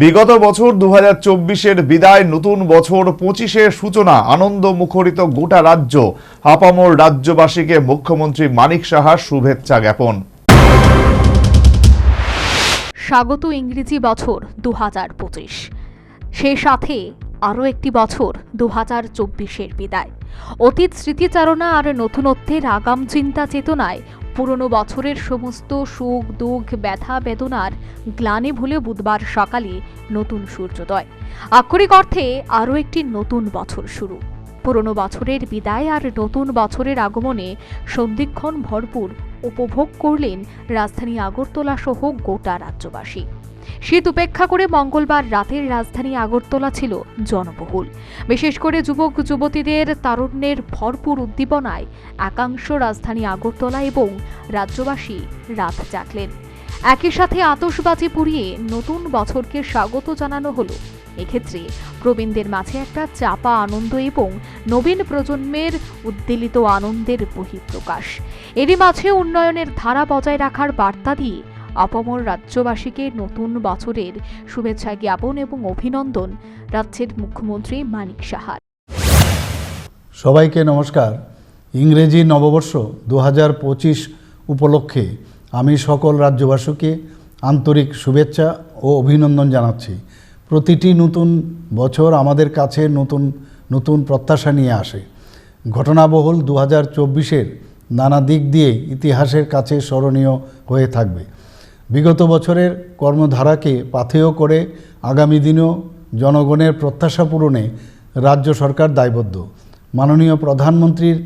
বিগত বছর দু হাজার বিদায়, নতুন বছর পঁচিশের সূচনা, আনন্দ মুখরিত গোটা রাজ্য, আপামর রাজ্যবাসীকে মুখ্যমন্ত্রী মানিক সাহার শুভেচ্ছা জ্ঞাপন। স্বাগত ইংরেজি বছর দু হাজার পঁচিশ। সেই সাথে আরও একটি বছর দু হাজার চব্বিশের বিদায়। অতীত স্মৃতিচারণা আর নতুনত্বের আগাম চিন্তা চেতনায় পুরনো বছরের সমস্ত সুখ, দুঃখ, ব্যথা, বেদনার গ্লানে ভুলে বুধবার সকালে নতুন সূর্যোদয়। আক্ষরিক অর্থে আরও একটি নতুন বছর শুরু। পুরনো বছরের বিদায় আর নতুন বছরের আগমনে সন্ধিক্ষণ ভরপুর উপভোগ করলেন রাজধানী আগরতলা সহ গোটা রাজ্যবাসী। শীত উপেক্ষা করে মঙ্গলবার রাতের রাজধানী আগরতলা ছিল জনবহুল। বিশেষ করে যুবক, যুবতীদের তারুণ্যের ভরপুর উদ্দীপনায় একাংশ রাজধানী আগরতলা এবং রাজ্যবাসী রাত জাগলেন। একই সাথে আতশবাজি পুড়িয়ে নতুন বছরকে স্বাগত জানানো হলো। এক্ষেত্রে প্রবীণদের মাঝে একটা চাপা আনন্দ এবং নবীন প্রজন্মের উদ্বেলিত আনন্দের বহিঃপ্রকাশ। এরই মাঝে উন্নয়নের ধারা বজায় রাখার বার্তা দিয়ে আপামর রাজ্যবাসীকে নতুন বছরের শুভেচ্ছা জ্ঞাপন এবং অভিনন্দন। রাজ্যের মুখ্যমন্ত্রী মানিক সাহার সবাইকে নমস্কার। ইংরেজি নববর্ষ দু হাজার পঁচিশ উপলক্ষে আমি সকল রাজ্যবাসীকে আন্তরিক শুভেচ্ছা ও অভিনন্দন জানাচ্ছি। প্রতিটি নতুন বছর আমাদের কাছে নতুন নতুন প্রত্যাশা নিয়ে আসে। ঘটনাবহুল দু হাজার নানা দিক দিয়ে ইতিহাসের কাছে স্মরণীয় হয়ে থাকবে। বিগত বছরের কর্মধারাকে পাথেয় করে আগামী দিনেও জনগণের প্রত্যাশা পূরণে রাজ্য সরকার দায়বদ্ধ। মাননীয় প্রধানমন্ত্রীর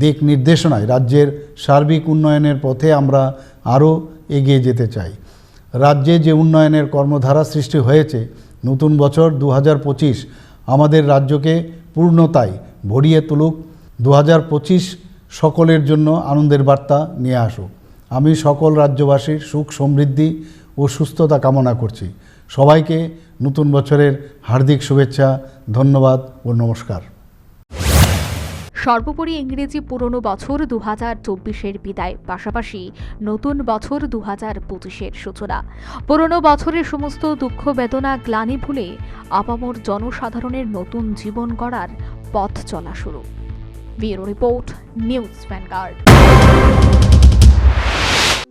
দিক নির্দেশনায় রাজ্যের সার্বিক উন্নয়নের পথে আমরা আরও এগিয়ে যেতে চাই। রাজ্যে যে উন্নয়নের কর্মধারা সৃষ্টি হয়েছে, নতুন বছর দু হাজার পঁচিশ আমাদের রাজ্যকে পূর্ণতায় ভরিয়ে তুলুক। দু হাজার পঁচিশ সকলের জন্য আনন্দের বার্তা নিয়ে আসুক। আমি সকল রাজ্যবাসীর সুখ সমৃদ্ধি ও সুস্থতা কামনা করছি। সবাইকে নতুন বছরের হার্দিক শুভেচ্ছা, ধন্যবাদ ও নমস্কার। সর্বোপরি ইংরেজি পুরনো বছর দু হাজার চব্বিশের বিদায়, পাশাপাশি নতুন বছর দু হাজার পঁচিশের সূচনা। পুরনো বছরের সমস্ত দুঃখ, বেদনা, গ্লানি ভুলে আপামর জনসাধারণের নতুন জীবন গড়ার পথ চলা শুরু। Bureau report, news vanguard.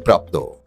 प्राप्त हो।